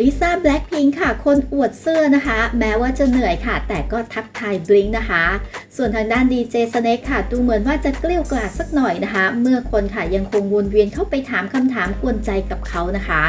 ลิซ่าแบล็คพิงค่ะ คนอวดเสื้อนะคะ แม้ว่าจะเหนื่อยค่ะ แต่ก็ทักทายบลิงนะคะ ส่วนทางด้านดีเจสเน็กค่ะ ดูเหมือนว่าจะเกลี้ยวกล่อมสักหน่อยนะคะ เมื่อคนค่ะยังคงวนเวียนเข้าไปถามคำถามกวนใจกับเขานะคะ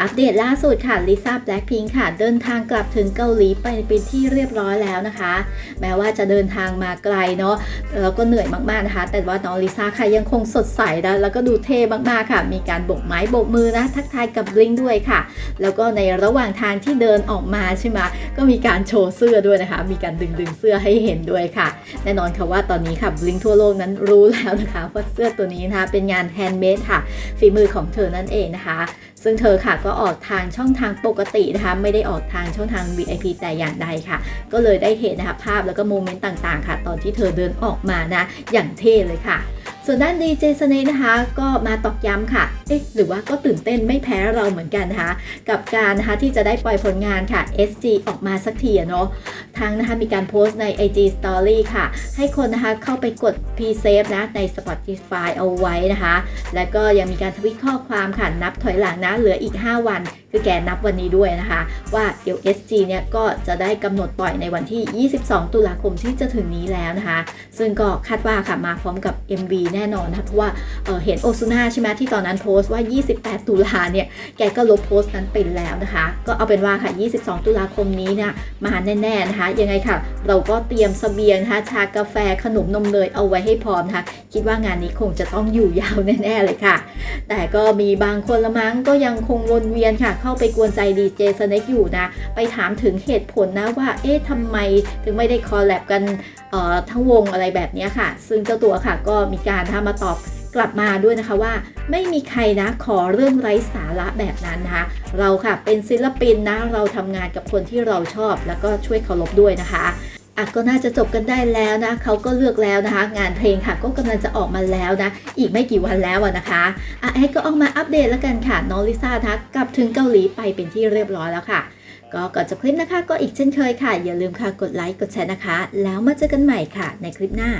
อัปเดตล่าสุดค่ะลิซ่าแบล็คพิงค่ะ เดินทางกลับถึงเกาหลีไปเป็นที่เรียบร้อยแล้วนะคะ แม้ว่าจะเดินทางมาไกลเนาะแล้วก็เหนื่อยมากๆนะคะ แต่ว่าน้องลิซ่าค่ะยังคงสดใสนะแล้วก็ดูเท่มากๆค่ะ มีการโบกไม้โบกมือนะทักทายกับบลิงด้วยค่ะ แล้วก็ในระหว่างทางที่เดินออกมาใช่ไหมก็มีการโชว์เสื้อด้วยนะคะ มีการดึงดึงเสื้อให้เห็นด้วยค่ะ แน่นอนค่ะว่าตอนนี้ค่ะบลิงทั่วโลกนั้นรู้แล้วนะคะว่าเสื้อตัวนี้นะคะเป็นงานแฮนด์เมดค่ะ ฝีมือของเธอนั่นเองนะคะ ซึ่งเธอค่ะก็ออกทางช่องทางปกตินะคะ ไม่ได้ออกทางช่องทาง VIP แต่อย่างใดค่ะ ก็เลยได้เห็นนะคะภาพแล้วก็โมเมนต์ต่างๆ ค่ะ ตอนที่เธอเดินออกมานะ อย่างเท่เลยค่ะ ส่วนด้านดีเจสเนนะคะ ก็มาตอกย้ำค่ะ เอ๊ะหรือว่าก็ตื่นเต้นไม่แพ้เราเหมือนกันนะคะ กับการนะคะที่จะได้ปล่อยผลงานค่ะ SG ออกมาสักทีอะเนาะ ทั้งนะคะ มีการโพสต์ใน IG Story ค่ะ ให้คนนะคะเข้าไปกด P-Save นะใน Spotify เอาไว้นะคะ แล้วก็ยังมีการทวิตข้อความค่ะ นับถอยหลังนะ เหลืออีก 5 วัน คือแกนับวันนี้ด้วยนะคะ ว่าเดี๋ยว SG เนี่ยก็จะได้กำหนดปล่อยในวันที่ 22 ตุลาคมที่จะถึงนี้แล้วนะคะ ซึ่งก็คาดว่าค่ะมาพร้อมกับ MV แน่นอนนะคะเพราะว่าเเห็นโอซูน่าใช่ไหมที่ตอนนั้นโพสต์ว่า 28 ตุลาเนี่ยแกก็ลบโพสต์นั้นไปแล้วนะคะ ก็เอาเป็นว่าค่ะ 22 ตุลาคมนี้เนี่ยมาแน่ๆนะคะยังไงค่ะ เราก็เตรียมสเสบียงนะคะชากาแฟขนมนมเนยเอาไว้ให้พร้อมนะคะคิดว่างานนี้คงจะต้องอยู่ยาวแน่ๆเลยค่ะ แต่ก็มีบางคนละมั้งก็ยังคงวนเวียนค่ะ เข้าไปกวนใจดีเจสเน็กอยู่นะ ไปถามถึงเหตุผลนะว่าเอ๊ะทำไมถึงไม่ได้คอลแลบกันทั้งวงอะไรแบบนี้ค่ะ ซึ่งเจ้าตัวค่ะก็มีการทำมาตอบ กลับมาด้วยนะคะว่า ไม่มีใครนะขอเรื่องไร้สาระแบบนั้นนะคะ เราค่ะเป็นศิลปินนะเราทำงานกับคนที่เราชอบ แล้วก็ช่วยเคารพด้วยนะคะอะก็น่าจะจบกันได้แล้วนะเขาก็เลือกแล้วนะคะ งานเพลงค่ะก็กำลังจะออกมาแล้วนะ อีกไม่กี่วันแล้วนะคะอะแอดก็ออกมาอัปเดตแล้วกันค่ะ น้องลิซ่านะคะกลับถึงเกาหลีไปเป็นที่เรียบร้อยแล้วค่ะ ก็ก่อนจบคลิปนะคะ ก็อีกเช่นเคยค่ะ อย่าลืมค่ะกดไลค์กดแชร์นะคะ แล้วมาเจอกันใหม่ค่ะ ในคลิปหน้า